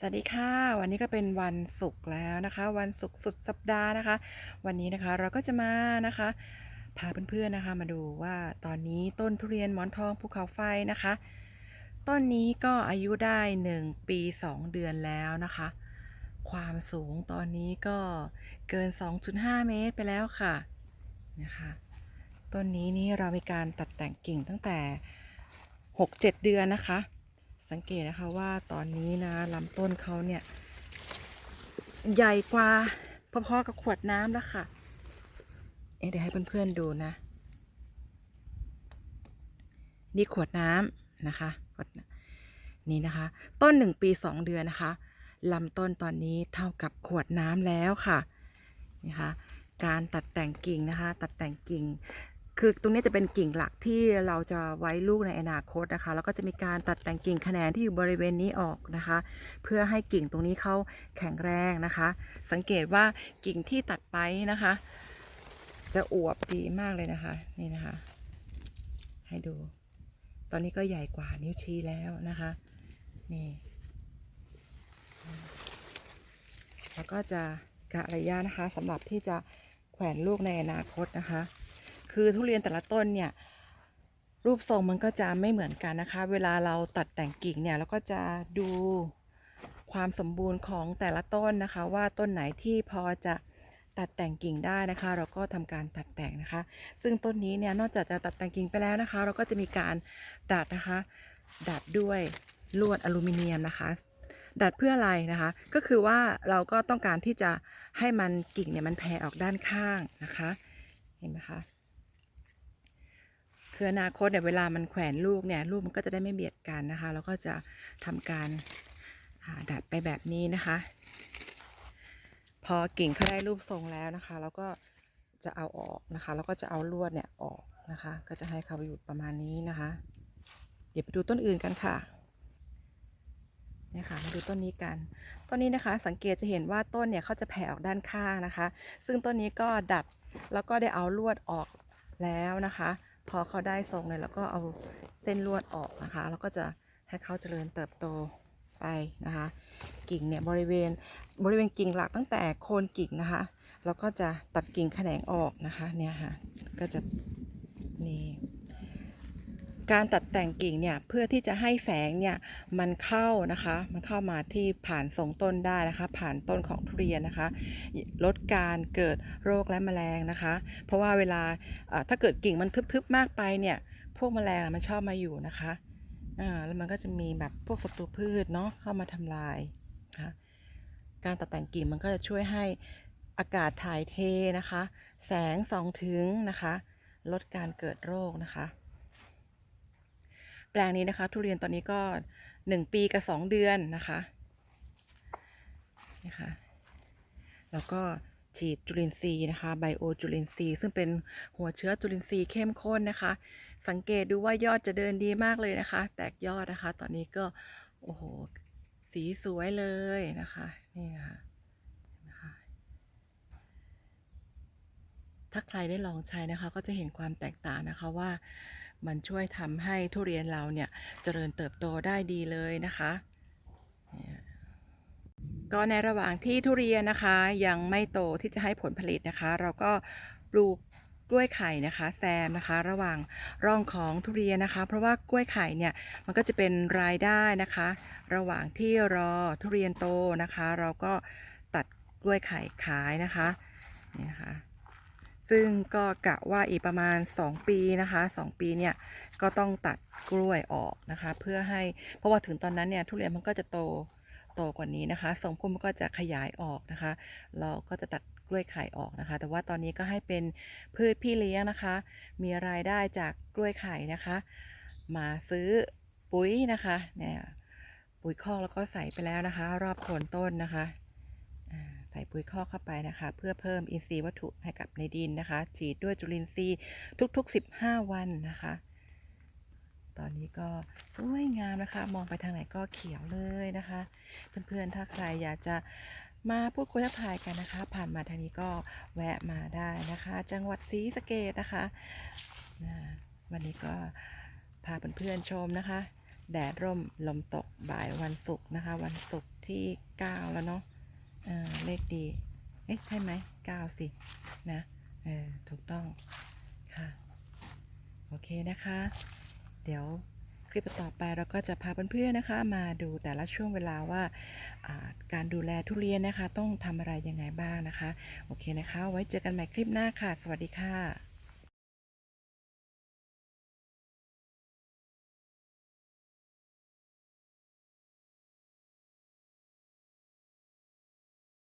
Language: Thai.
สวัสดีค่ะ วันนี้ก็เป็นวันศุกร์แล้วนะคะ วันศุกร์สุดสัปดาห์นะคะ วันนี้นะคะเราก็จะมานะคะพาเพื่อนๆนะคะมาดูว่าตอนนี้ต้นทุเรียนหมอนทองภูเขาไฟนะคะ ต้นนี้ก็อายุได้ 1 ปี 2 เดือนแล้วนะคะ ความสูงตอนนี้ก็เกิน 2.5 เมตรไปแล้วค่ะนะคะต้นนี้นี่เรามีการตัดแต่งกิ่งตั้งแต่ 6-7 เดือนนะคะ สังเกตนะคะว่าตอนนี้นะลำต้นเขาเนี่ย ใหญ่กว่าพอๆกับขวดน้ำแล้วค่ะเอ๊ะเดี๋ยวให้เพื่อนๆดูนะ นี่ขวดน้ำนะคะขวดนี่นะคะ ต้นหนึ่งปีสองเดือนนะคะลำต้นตอนนี้เท่ากับขวดน้ำแล้วค่ะนะคะการตัดแต่งกิ่งนะคะ ตัดแต่งกิ่ง คือตรงนี้จะเป็นกิ่งหลักที่เราจะไว้ลูกในอนาคตนะคะ แล้วก็จะมีการตัดแต่งกิ่งแขนงที่อยู่บริเวณนี้ออกนะคะ เพื่อให้กิ่งตรงนี้เขาแข็งแรงนะคะ สังเกตว่ากิ่งที่ตัดไปนะคะ จะอวบดีมากเลยนะคะนี่นะคะ ให้ดู ตอนนี้ก็ใหญ่กว่านิ้วชี้แล้วนะคะ นี่แล้วก็จะกะระยะนะคะสำหรับที่จะแขวนลูกในอนาคตนะคะ คือทุเรียนแต่ละต้นเนี่ยรูปทรงมันก็จะไม่เหมือนกันนะคะ เวลาเราตัดแต่งกิ่งเนี่ยเราก็จะดูความสมบูรณ์ของแต่ละต้นนะคะ ว่าต้นไหนที่พอจะตัดแต่งกิ่งได้นะคะ เราก็ทำการตัดแต่งนะคะ ซึ่งต้นนี้เนี่ยนอกจากจะตัดแต่งกิ่งไปแล้วนะคะ เราก็จะมีการดัดนะคะดัดด้วยลวดอลูมิเนียมนะคะ ดัดเพื่ออะไรนะคะ ก็คือว่าเราก็ต้องการที่จะให้มันกิ่งเนี่ยมันแผ่ออกด้านข้างนะคะ เห็นไหมคะ คืออนาคตเนี่ยเวลามันแขวนลูกเนี่ยลูกมันก็จะได้ไม่เบียดกันนะคะแล้วก็จะทำการาดัดไปแบบนี้นะคะ พอกิ่งเขาได้รูปทรงแล้วนะคะ แล้วก็จะเอาออกนะคะ แล้วก็จะเอาลวดเนี่ยออกนะคะ ก็จะให้เขาอยู่ประมาณนี้นะคะ เดี๋ยวไปดูต้นอื่นกันค่ะนี่ค่ะมาดูต้นนี้กัน ต้นนี้นะคะสังเกตจะเห็นว่าต้นเนี่ยเขาจะแผ่ออกด้านข้างนะคะ ซึ่งต้นนี้ก็ดัดแล้วก็ได้เอาลวดออกแล้วนะคะ พอเขาได้ทรงเลยแล้วก็เอาเส้นลวดออกนะคะ แล้วก็จะให้เขาเจริญเติบโตไปนะคะ กิ่งเนี่ยบริเวณบริเวณกิ่งหลักตั้งแต่โคนกิ่งนะคะเราก็จะตัดกิ่งแขนงออกนะคะเนี่ยค่ะก็จะนี่ การตัดแต่งกิ่งเนี่ยเพื่อที่จะให้แสงเนี่ยมันเข้านะคะ มันเข้ามาที่ผ่านทรงต้นได้นะคะ ผ่านต้นของทุเรียนนะคะ ลดการเกิดโรคและแมลงนะคะ เพราะว่าเวลาถ้าเกิดกิ่งมันทึบๆมากไปเนี่ยพวกแมลงมันชอบมาอยู่นะคะอ่าแล้วมันก็จะมีแบบพวกศัตรูพืชเนาะเข้ามาทำลายนะคะการตัดแต่งกิ่งมันก็จะช่วยให้อากาศถ่ายเทนะคะ แสงส่องถึงนะคะ ลดการเกิดโรคนะคะ แปลงนี้นะคะ ทุเรียนตอนนี้ก็ 1 ปีกับ 2 เดือนนะคะนะคะแล้วก็ฉีดจุลินทรีย์นะคะไบโอจุลินทรีย์ซึ่งเป็นหัวเชื้อจุลินทรีย์เข้มข้นนะคะ สังเกตดูว่ายอดจะเดินดีมากเลยนะคะ แตกยอดนะคะ ตอนนี้ก็โอ้โหสีสวยเลยนะคะนี่ค่ะนะคะถ้าใครได้ลองใช้นะคะ ก็จะเห็นความแตกต่างนะคะว่า มันช่วยทำให้ทุเรียนเราเนี่ยเจริญเติบโตได้ดีเลยนะคะก็ในระหว่างที่ทุเรียนนะคะ ยังไม่โตที่จะให้ผลผลิตนะคะ เราก็ปลูกกล้วยไข่นะคะแซมนะคะ ระหว่างร่องของทุเรียนนะคะ เพราะว่ากล้วยไข่เนี่ยมันก็จะเป็นรายได้นะคะ ระหว่างที่รอทุเรียนโตนะคะ เราก็ตัดกล้วยไข่ขายนะคะนี่นะคะ ซึ่งก็กะว่าอีกประมาณ 2 ปีนะคะ 2 ปีเนี่ยก็ต้องตัดกล้วยออกนะคะ เพื่อให้เพราะว่าถึงตอนนั้นเนี่ยทุเรียนมันก็จะโตโตกว่านี้นะคะทรงพุ่มก็จะขยายออกนะคะ เราก็จะตัดกล้วยไข่ออกนะคะ แต่ว่าตอนนี้ก็ให้เป็นพืชพี่เลี้ยงนะคะ มีรายได้จากกล้วยไข่นะคะ มาซื้อปุ๋ยนะคะเนี่ยปุ๋ยคอกแล้วก็ใส่ไปแล้วนะคะ รอบโคนต้นนะคะ ใส่ปุ๋ยคอกเข้าไปนะคะ เพื่อเพิ่มอินทรีย์วัตถุให้กับในดินนะคะ ฉีดด้วยจุลินทรีย์ทุกๆ 15 วันนะคะ ตอนนี้ก็สวยงามนะคะ มองไปทางไหนก็เขียวเลยนะคะ เพื่อนๆ ถ้าใครอยากจะมาพูดคุยทักทายกันนะคะ ผ่านมาทางนี้ก็แวะมาได้นะคะ จังหวัดศรีสะเกดนะคะ วันนี้ก็พาเพื่อนๆชมนะคะ แดดร่มลมตกบ่ายวันศุกร์นะคะ วันศุกร์ที่ 9 แล้วเนาะ เลขดี เอ๊ะ ใช่ไหม9สิ นะ เออ ถูกต้อง ค่ะ โอเคนะคะ เดี๋ยวคลิปต่อไปเราก็จะพาเพื่อนๆนะคะ มาดูแต่ละช่วงเวลาว่าอ่าการดูแลทุเรียนนะคะ ต้องทำอะไรยังไงบ้างนะคะ โอเคนะคะ ไว้เจอกันใหม่คลิปหน้าค่ะ สวัสดีค่ะ